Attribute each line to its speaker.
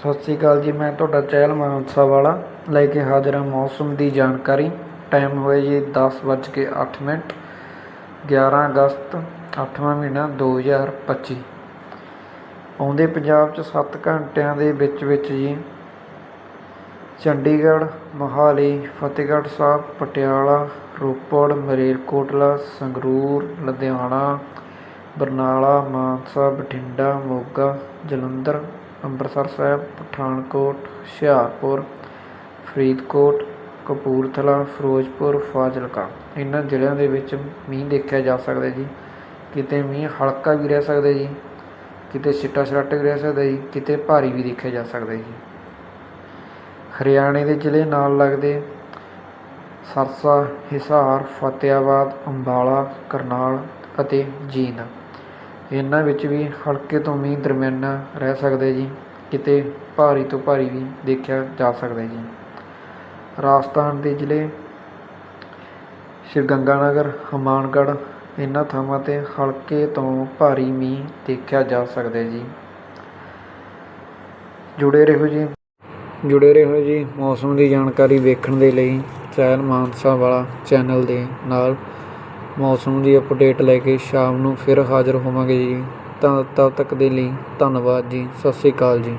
Speaker 1: ਸਤਿ ਸ਼੍ਰੀ ਅਕਾਲ ਜੀ, ਮੈਂ ਤੁਹਾਡਾ ਚਹਿਲ ਮਾਨਸਾ ਵਾਲਾ ਲੈ ਕੇ ਹਾਜ਼ਰ ਹਾਂ ਮੌਸਮ ਦੀ ਜਾਣਕਾਰੀ। ਟਾਈਮ ਹੋਇਆ ਜੀ ਦਸ ਵੱਜ ਕੇ ਅੱਠ ਮਿੰਟ, ਗਿਆਰਾਂ ਅਗਸਤ, ਅੱਠਵਾਂ ਮਹੀਨਾ ਦੋ ਹਜ਼ਾਰ ਪੱਚੀ। ਆਉਂਦੇ ਪੰਜਾਬ 'ਚ ਸੱਤ ਘੰਟਿਆਂ ਦੇ ਵਿੱਚ ਵਿੱਚ ਜੀ, ਚੰਡੀਗੜ੍ਹ, ਮੋਹਾਲੀ, ਫਤਿਹਗੜ੍ਹ ਸਾਹਿਬ, ਪਟਿਆਲਾ, ਰੋਪੜ ਮਲੇਰਕੋਟਲਾ ਸੰਗਰੂਰ, ਲੁਧਿਆਣਾ, ਬਰਨਾਲਾ, ਮਾਨਸਾ, ਬਠਿੰਡਾ, ਮੋਗਾ, ਜਲੰਧਰ ਅੰਮ੍ਰਿਤਸਰ ਸਾਹਿਬ, ਪਠਾਨਕੋਟ, ਹੁਸ਼ਿਆਰਪੁਰ, ਫਰੀਦਕੋਟ, ਕਪੂਰਥਲਾ, ਫਿਰੋਜ਼ਪੁਰ, ਫਾਜ਼ਿਲਕਾ। ਇਹਨਾਂ ਜ਼ਿਲ੍ਹਿਆਂ ਦੇ ਵਿੱਚ ਮੀਂਹ ਦੇਖਿਆ ਜਾ ਸਕਦਾ ਜੀ। ਕਿਤੇ ਮੀਂਹ ਹਲਕਾ ਵੀ ਰਹਿ ਸਕਦਾ ਜੀ। ਕਿਤੇ ਛਿੱਟਾ ਛਰਾਟਾ ਵੀ ਰਹਿ ਸਕਦਾ ਜੀ। ਕਿਤੇ ਭਾਰੀ ਵੀ ਦੇਖਿਆ ਜਾ ਸਕਦਾ ਜੀ। ਹਰਿਆਣੇ ਦੇ ਜ਼ਿਲ੍ਹੇ ਨਾਲ ਲੱਗਦੇ ਸਰਸਾ, ਹਿਸਾਰ ਫਤਿਆਬਾਦ ਅੰਬਾਲਾ, ਕਰਨਾਲ ਅਤੇ ਜੀਂਦ। ਇਹਨਾਂ ਵਿੱਚ ਵੀ ਹਲਕੇ ਤੋਂ ਮੀਂਹ ਦਰਮਿਆਨਾ ਰਹਿ ਸਕਦਾ ਜੀ। ਕਿਤੇ ਭਾਰੀ ਤੋਂ ਭਾਰੀ ਵੀ ਦੇਖਿਆ ਜਾ ਸਕਦਾ ਜੀ। ਰਾਜਸਥਾਨ ਦੇ ਜ਼ਿਲ੍ਹੇ ਸ਼੍ਰੀ ਗੰਗਾਨਗਰ ਹਨੂੰਮਾਨਗੜ੍ਹ ਇਹਨਾਂ ਥਾਵਾਂ 'ਤੇ ਹਲਕੇ ਤੋਂ ਭਾਰੀ ਮੀਂਹ ਦੇਖਿਆ ਜਾ ਸਕਦਾ ਜੀ। ਜੁੜੇ ਰਹੋ ਜੀ। ਜੁੜੇ ਰਹੋ ਜੀ ਮੌਸਮ ਦੀ ਜਾਣਕਾਰੀ ਵੇਖਣ ਦੇ ਲਈ ਚੈਨ ਮਾਨਸਾ ਵਾਲਾ ਚੈਨਲ ਦੇ ਨਾਲ ਮੌਸਮ ਦੀ ਅਪਡੇਟ ਲੈ ਕੇ ਸ਼ਾਮ ਨੂੰ ਫਿਰ ਹਾਜ਼ਰ ਹੋਵਾਂਗੇ ਜੀ। ਤਾਂ ਤਦ ਤੱਕ ਦੇ ਲਈ ਧੰਨਵਾਦ ਜੀ। ਸਤਿ ਸ਼੍ਰੀ ਅਕਾਲ ਜੀ।